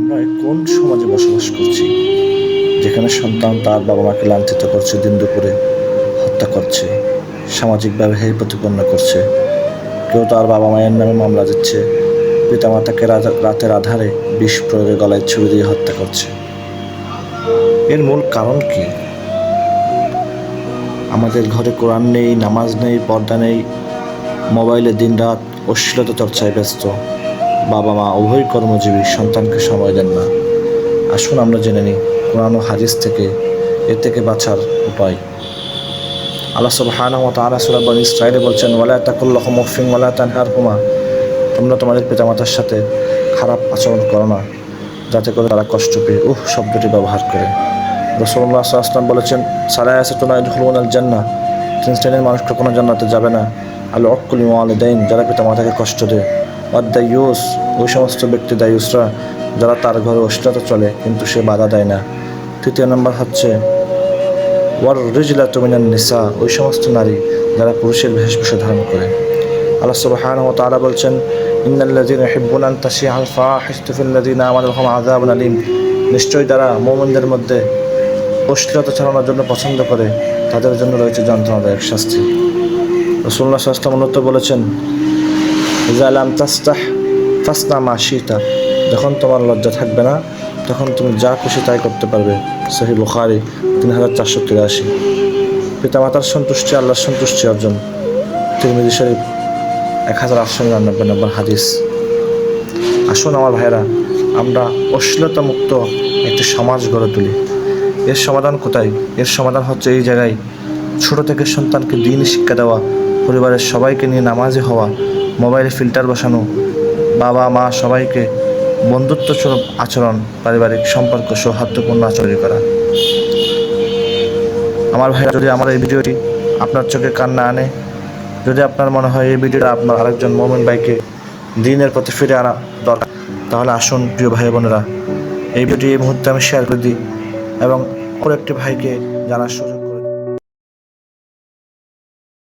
আমরা কোন সমাজে বসবাস করছি? যেখানে সন্তান তার বাবা মাকে লাঞ্ছিত করছে দিন দুপুরে হত্যা করছে সামাজিকভাবে হেয় প্রতিপন্ন করছে। কেউ তার বাবা মায়ের নামে মামলা দিচ্ছে, পিতামাতাকে রাত- রাতের আধারে বিষ প্রয়োগে গলায় ছুরি দিয়ে হত্যা করছে। এর মূল কারণ কি? আমাদের ঘরে কোরআন নেই, নামাজ নেই, পর্দা নেই, মোবাইলে দিনরাত অশ্লীলতা চর্চায় ব্যস্ত। বাবা মা উভয় কর্মজীবী সন্তানকে সময় দেন না। আসুন আমরা জেনে নিই কোরআন ও হাদিস থেকে এর থেকে বাঁচার উপায়। আল্লাহ সুবহানাহু ওয়া তাআলা সূরা বনী ইসরাঈলে বলছেন, ওয়ালা তাকুল্লাহুম উফিন ওয়ালা তানহারহুমা। তোমরা তোমাদের পিতামাতার সাথে খারাপ আচরণ করো না, যাতে করে তারা কষ্ট পেয়ে উহ শব্দটি ব্যবহার করে। রসুল্লাহ আসলাম বলেছেন সারা আছে তোনা ইদখুলুন আল জান্নাহ তিন শ্রেণির মানুষ কখনো জান্নাতে যাবে না। আল অকুল ওয়ালিদাইন যারা পিতামাতাকে কষ্ট দেয়। অদ্দায়ুস ওই সমস্ত ব্যক্তি দায়ুসরা, যারা তার ঘরে অশ্লীলতা চলে, কিন্তু সে বাধা দেয় না। তৃতীয় নম্বর হচ্ছে, ওয়ার রিজলা তুমিনান নিসা, ওই সমস্ত নারী যারা পুরুষের বেশভূষা ধারণ করে। আল্লাহ সুবহানাহু ওয়া তাআলা বলছেন ইন্নাল্লাযীনা ইউহিব্বুনা আন তাশিআ আল ফাহিশাতু ফিল্লাযীনা আমানু লাহুম আযাবুন আলীম। নিশ্চয়ই তারা মুমিনদের মধ্যে অশ্লীলতা ছড়ানোর জন্য পছন্দ করে, তাদের জন্য রয়েছে যন্ত্রণাদায়ক শাস্তি। রসুল্লাহ সাল্লাম বলেছেন জালাম তাস্তাহ, ফাসনা মা শীতা। যখন তোমার লজ্জা থাকবে না, তখন তুমি যা খুশি তাই করতে পারবে। সহি বুখারি, তিন হাজার চারশো তিরাশি। পিতামাতার সন্তুষ্টি, আল্লাহর সন্তুষ্টি অর্জন। তিরমিজি শরীফ, এক হাজার আটশো নিরানব্বই নম্বর হাদিস। আসুন আমার ভাইরা আমরা অশ্লীলতা মুক্ত একটি সমাজ গড়ে তুলি। এর সমাধান কোথায়? এর সমাধান হচ্ছে এই জায়গায়। ছোট থেকে সন্তানকে দিন শিক্ষা দেওয়া, পরিবারের সবাইকে নিয়ে নামাজি হওয়া মোবাইলে ফিল্টার বসানো, বাবা, মা সবাইকে বন্ধুত্বস্বরূপ আচরণ, পারিবারিক সম্পর্ক সৌহার্দ্যপূর্ণ আচরণ করা। আমার ভাইরা, যদি আমার এই ভিডিওটি আপনার চোখে কান্না আনে, যদি আপনার মনে হয় এই ভিডিওটা আপনার আরেকজন মোমেন ভাইকে দিনের প্রতি ফিরে আনা দরকার, তাহলে আসুন প্রিয় ভাই বোনেরা, এই ভিডিওটি এই মুহূর্তে আমি শেয়ার করে দিই এবং অপর একটি ভাইকে জানার সুযোগ